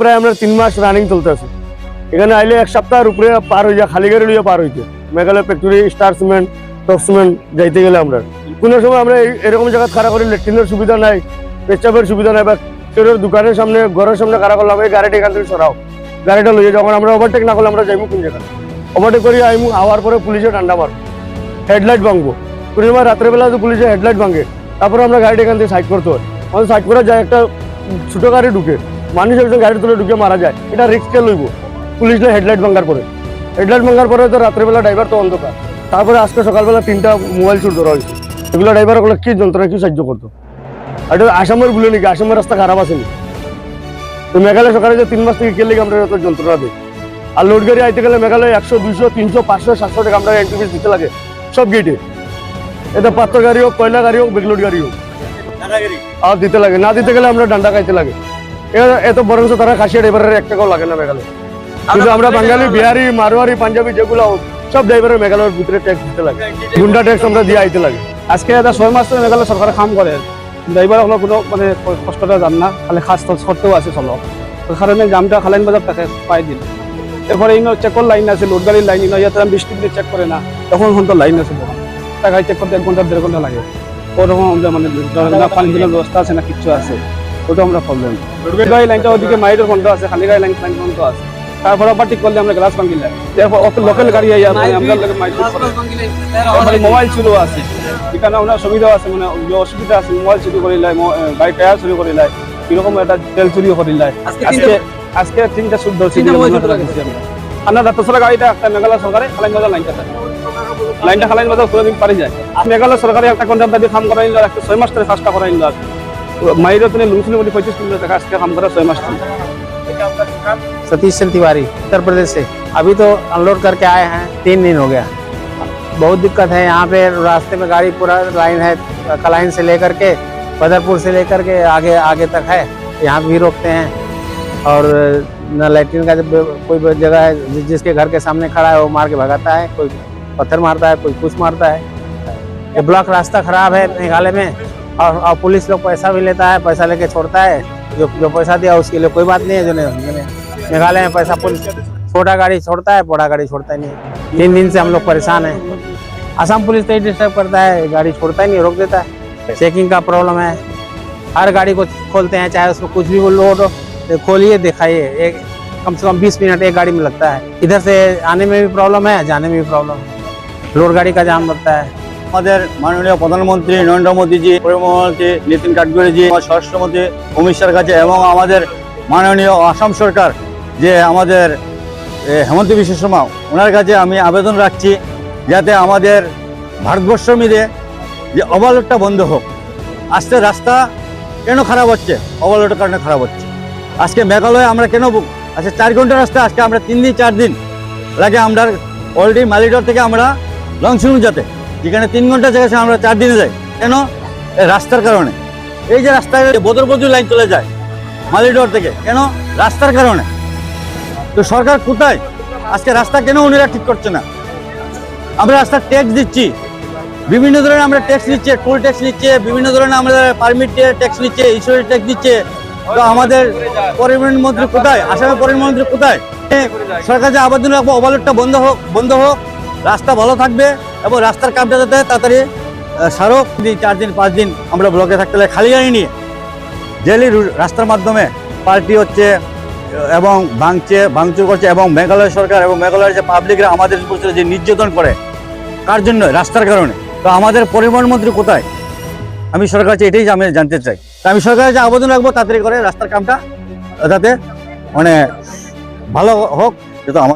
প্রায় আমরা তিন মাস রানিং চলতেছে এখানে আইলে এক সপ্তাহের উপরে পার হয়ে যায় খালি গাড়ি লিয়ে পার হইতে। Meghalaya factory star cement top যাইতে গেলে আমরা। কোনো সময় আমরা এরকম জায়গা খাড়া করি ল্যাট্রিনের সুবিধা নাই, পেচ্ছাপের সুবিধা নাই, বা কেউ দোকানের সামনে, ঘরের সামনে খাড়া করলাম, এই গাড়িটা এখান থেকে সরাও। গাড়িটা লইয়ে যখন আমরা ওভারটেক না করলে আমরা যাইবো কোন জায়গা ওভারটেক করি আইমু, আওয়ার পরে পুলিশে ডান্ডা মারবো। হেডলাইট ভাঙবো। সময় রাত্রেবেলা তো পুলিশে হেডলাইট ভাঙে। তারপরে আমরা গাড়িটা এখান থেকে সাইড করতে হয়। আমাদের সাইড করা যায় একটা ছোটো গাড়ি ঢুকে। মানুষ একজন গাড়ি তুলে ঢুকে মারা যায়। এটা রিস্ক কে লইব। পুলিশ হেডলাইট ভাঙার পরে। হেডলাইট ভাঙার পরে তো রাত্রেবেলা ড্রাইভার তো অন্ধকার। তারপরে আজকে সকালবেলা তিনটা মোবাইল চুর ধরা হয়েছে। এগুলো ড্রাইভারগুলো কি যন্ত্রণা, কী সাহায্য করতো? এটা আসামের বলে নাকি? আসামের রাস্তা খারাপ আছে নি তো মেঘালয় সরকারে যে তিন মাস থেকে কে লেগে আমরা এত যন্ত্রণা দিই? আর লোড গাড়ি আইতে গেলে মেঘালয় একশো, দুইশো, তিনশো, পাঁচশো, সাতশো টাকা আমরা এন্ট্রি ফিস দিতে লাগে। সব গেটে এটা পাত্র গাড়ি হোক কয়লা গাড়ি হোক বেগলোড গাড়ি হোক। আর দিতে লাগে না দিতে গেলে আমরা ডান্ডা খাইতে লাগে। এত বরঞ্চ তারা খাসিয়া ড্রাইভারের এক টাকাও লাগে না মেঘালয়। কিন্তু আমরা বাঙালি বিহারি মারোয়ারি পাঞ্জাবি যেগুলো হোক সব ড্রাইভারের মেঘালয়ের ভিতরে ট্যাক্স দিতে লাগে। গুন্ডা ট্যাক্স আমরা দিয়ে আইতে লাগে। আজকে এটা ছয় মাস ধরে মেঘালয় সরকার কাম করে। ড্রাইভার হলো কোনো মানে কষ্টটা যান না। খালি খাস করতেও আছে চলো। ওই কারণে জামটা খালাইন বাজার তাকে পাই দিন। এরপরে ইনো চেকর লাইন আছে লোড গাড়ির লাইন ইনো ইয়াতে বৃষ্টি দিলে চেক করে না। তখন হন তো লাইন আছে টাকা চেক করতে এক ঘণ্টা দেড় ঘণ্টা লাগে। ওরকম আমরা মানে না পানি দিনের ব্যবস্থা আছে না কিচ্ছু আছে। ওটা আমরা প্রবলেম গাড়ি লাইনটা ওদিকে মাইডের বন্ধ আছে খালি গাড়ি লাইন লাইন বন্ধ আছে। তারপরে আবার ঠিক করলে আমরা গ্লাস ভাঙি লাগে এরপর অত লোকাল গাড়ি আমরা মোবাইল চুরি আছে। এখানে ওনার সুবিধা আছে মানে যে অসুবিধা আছে মোবাইল চুরি করি লাই গাড়ি টায়ার চুরি করি লাই। কীরকম একটা তেল চুরি করি লাই। আজকে আজকে তিনটা শুদ্ধ আমরা। রাত সরা গাড়িটা একটা মেঘালয় সরকারে খালাইন বাজার লাইনটা থাকে লাইনটা খালাইন বাজার পুরো দিন পারি যায় মেঘালয় সরকারে একটা কন্ট্রাক্ট দিয়ে কাম করাই নিল একটা ছয় মাস ধরে কাজটা করাই নিল মাইরে তুমি লুমসুনি বলি পঁচিশ কিলোমিটার টাকা আজকে কাম করে ছয় মাস ধরে सतीश चंद तिवारी उत्तर प्रदेश से अभी तो अनलोड करके आए हैं तीन दिन हो गया बहुत दिक्कत है यहाँ पे रास्ते में गाड़ी पूरा लाइन है कलाइन से लेकर के बदरपुर से लेकर के आगे आगे तक है यहाँ भी रोकते हैं और न लैट्रिन का जब कोई जगह है जिस- जिसके घर के सामने खड़ा है वो मार के भगाता है कोई पत्थर मारता है कोई कुछ मारता है। ये ब्लॉक रास्ता खराब है मेघालय में और, और पुलिस लोग पैसा भी लेता है पैसा लेके छोड़ता है। जो जो पैसा दिया उसके लिए कोई बात नहीं है जो नहीं मेघालय में पैसा पुलिस छोटा गाड़ी छोड़ता है बड़ा गाड़ी छोड़ता ही नहीं। तीन दिन से हम लोग परेशान हैं। असम पुलिस तो डिस्टर्ब करता है गाड़ी छोड़ता ही नहीं रोक देता है। चेकिंग का प्रॉब्लम है। हर गाड़ी को खोलते हैं चाहे उसमें कुछ भी लोड हो। खोलिए दिखाइए एक कम से कम बीस मिनट एक गाड़ी में लगता है इधर से आने में भी प्रॉब्लम है जाने में भी प्रॉब्लम है लोड गाड़ी का जाम लगता है আমাদের মাননীয় প্রধানমন্ত্রী নরেন্দ্র মোদীজি পরিবহনমন্ত্রী নীতিন গাডকারিজি আমার স্বরাষ্ট্রমন্ত্রী অমিত শাহর কাছে এবং আমাদের মাননীয় আসাম সরকার যে আমাদের এ, হেমন্ত বিশ্ব শর্মা ওনার কাছে আমি আবেদন রাখছি যাতে আমাদের ভারতবর্ষ মিলে যে ওভারলোডটা বন্ধ হোক আজকে রাস্তা কেন খারাপ হচ্ছে ওভারলোডের কারণে খারাপ হচ্ছে আজকে মেঘালয়ে আমরা কেন আজকে চার ঘণ্টা রাস্তা, আজকে আমরা তিন দিন, চার দিন। লাগে আমরা অলরেডি মালিডর থেকে আমরা লংসুন যাতে। যেখানে তিন ঘণ্টা জায়গায় আমরা চার দিনে যাই। কেন? রাস্তার কারণে। এই যে রাস্তায় বদরবদুর লাইন চলে যায়, মালিডোর থেকে। কেন? রাস্তার কারণে। তো সরকার কোথায়? আজকে রাস্তা কেন উনিরা ঠিক করছে না? আমরা রাস্তার ট্যাক্স দিচ্ছি। বিভিন্ন ধরনের আমরা ট্যাক্স নিচ্ছে টোল ট্যাক্স নিচ্ছে, বিভিন্ন ধরনের আমরা পারমিট ট্যাক্স নিচ্ছে ইন্স্যুরেন্স ট্যাক্স দিচ্ছে। তো আমাদের পরিবহন মন্ত্রী কোথায়? আসামের পরিবহন মন্ত্রী কোথায়? সরকার যে আবেদন রাখব ওভারলোডটা বন্ধ হোক বন্ধ হোক, রাস্তা ভালো থাকবে এবং রাস্তার কামটা যাতে তাড়াতাড়ি সারক চার দিন, পাঁচ দিন আমরা ব্লকে থাকতে খালি গাড়ি নিয়ে ডেলি রাস্তার মাধ্যমে পার্টি হচ্ছে এবং ভাঙছে, ভাঙচুর করছে এবং মেঘালয় সরকার এবং মেঘালয়ের যে পাবলিকরা আমাদের উপর যে নির্যাতন করে, কার জন্য? রাস্তার কারণে। তো আমাদের পরিবহন মন্ত্রী কোথায়? আমি সরকার এটাই আমি জানতে চাই। আমি সরকারের যে আবেদন রাখব, তাড়াতাড়ি করে রাস্তার কামটা যাতে মানে ভালো হোক, যেহেতু আমার